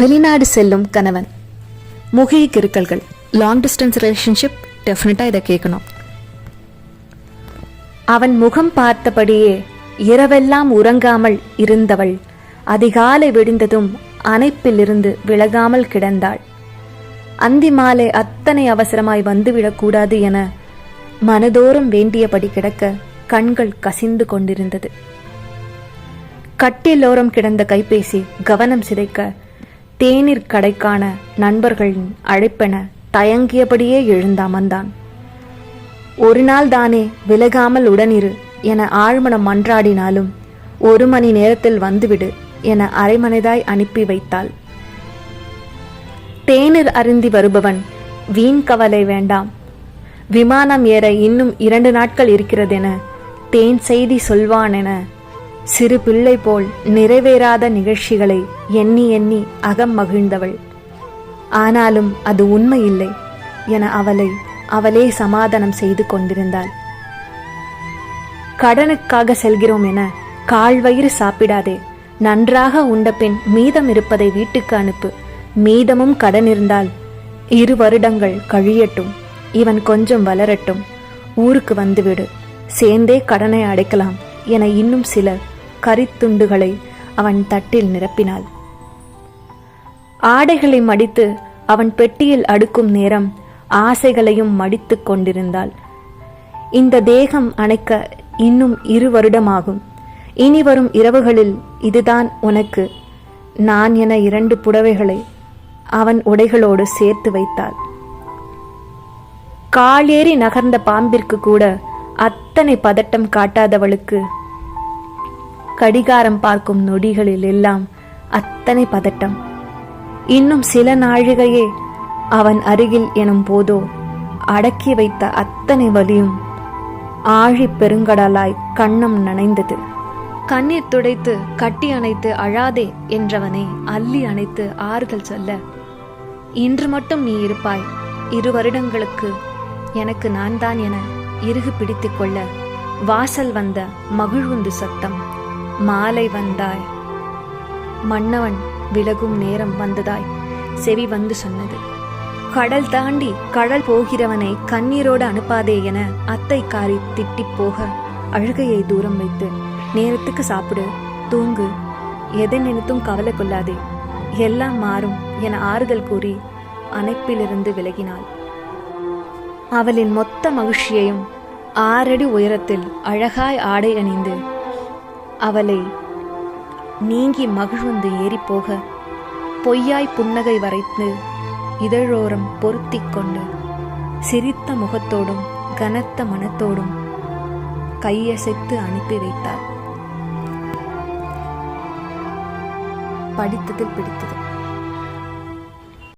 வெளிநாடு செல்லும் கணவன். முகிழி கிருக்கல்கள். லாங் டிஸ்டன்ஸ் ரிலேஷன்ஷிப் டெஃபினட்டாக இதை கேட்கணும். அவன் முகம் பார்த்தபடியே இரவெல்லாம் உறங்காமல் இருந்தவள். அதிகாலை விடிந்ததும் அணைப்பிலிருந்து விலகாமல் கிடந்தாள். அந்தி மாலை அத்தனை அவசரமாய் வந்துவிடக்கூடாது என மனதோறும் வேண்டியபடி கிடக்க கண்கள் கசிந்து கொண்டிருந்தது. கட்டிலோரம் கிடந்த கைபேசி கவனம் சிதைக்க தேநீர் கடைக்கான நண்பர்களின் அழைப்பென தயங்கியபடியே எழுந்தாமந்தான் ஒரு நாள் தானே விலகாமல் உடனிரு என ஆழ்மனம் மன்றாடினாலும் ஒரு மணி நேரத்தில் வந்துவிடு என அரைமனதாய் அனுப்பி வைத்தாள். தேநீர் அருந்தி வருபவன் வீண் கவலை வேண்டாம். விமானம் ஏற இன்னும் இரண்டு நாட்கள் இருக்கிறதென தேன் செய்தி சொல்வானென சிறு பிள்ளை போல் நிறைவேறாத நிகழ்ச்சிகளை எண்ணி எண்ணி அகம் மகிழ்ந்தவள். ஆனாலும் அது உண்மையில்லை என அவளை அவளே சமாதானம் செய்து கொண்டிருந்தாள். கடனுக்காக செல்கிறோம் என கால்வயிறு சாப்பிடாதே. நன்றாக உண்ட பின் மீதம் இருப்பதை வீட்டுக்கு அனுப்பு. மீதமும் கடன் இருந்தால் இரு வருடங்கள் கழியட்டும். இவன் கொஞ்சம் வளரட்டும். ஊருக்கு வந்துவிடு சேர்ந்தே கடனை அடைக்கலாம் என இன்னும் சில கரித்துண்டுகளை அவன் தட்டில் நிரப்பினாள். ஆடைகளை மடித்து அவன் பெட்டியில் அடுக்கும் நேரம் ஆசைகளையும் மடித்துக் கொண்டிருந்தாள். இந்த தேகம் அணைக்க இன்னும் இரு வருடமாகும். இனி வரும் இரவுகளில் இதுதான் உனக்கு. நான் என இரண்டு புடவைகளை அவன் உடைகளோடு சேர்த்து வைத்தாள். காலேறி நகர்ந்த பாம்பிற்கு கூட அத்தனை பதட்டம் காட்டாதவளுக்கு கடிகாரம் பார்க்கும் நொடிகளில் எல்லாம் அத்தனை பதட்டம். இன்னும் சில நாழிகையே அவன் அருகில் எனும் போதோ அடக்கி வைத்த அத்தனை வலியும் ஆழி பெருங்கடலாய் கண்ணம் நனைந்தது. கண்ணீர் துடைத்து கட்டி அணைத்து அழாதே என்றவனை அள்ளி அணைத்து ஆறுதல் சொல்ல இன்று மட்டும் நீ இருப்பாய் இரு வருடங்களுக்கு எனக்கு நான் தான் என இறுகு பிடித்துக் கொள்ள வாசல் வந்த மகிழ்வுந்து சத்தம். மாலை வந்தாய். மன்னவன் விலகும் நேரம் வந்ததாய். செவி வந்து சொன்னது. கடல் தாண்டி கடல் போகிறவனை கண்ணீரோடு அனுப்பாதே என அத்தை காரி திட்டிப் போக அழுகையை தூரம் வைத்து நேரத்துக்கு சாப்பிடு தூங்கு. எதை நினைத்தும் கவலை கொள்ளாதே. எல்லாம் மாறும் என ஆறுதல் கூறி அணைப்பிலிருந்து விலகினாள். அவளின் மொத்த மகிழ்ச்சியையும் ஆறடி உயரத்தில் அழகாய் ஆடை அணிந்து அவளை நீங்கி மகிழ்வந்து ஏறிப்போக பொய்யாய் புன்னகை வரைத்து இதழோரம் பொருத்தி கொண்டு சிரித்த முகத்தோடும் கனத்த மனத்தோடும் கையசைத்து அனுப்பி வைத்தாள். படித்ததில் பிடித்தது.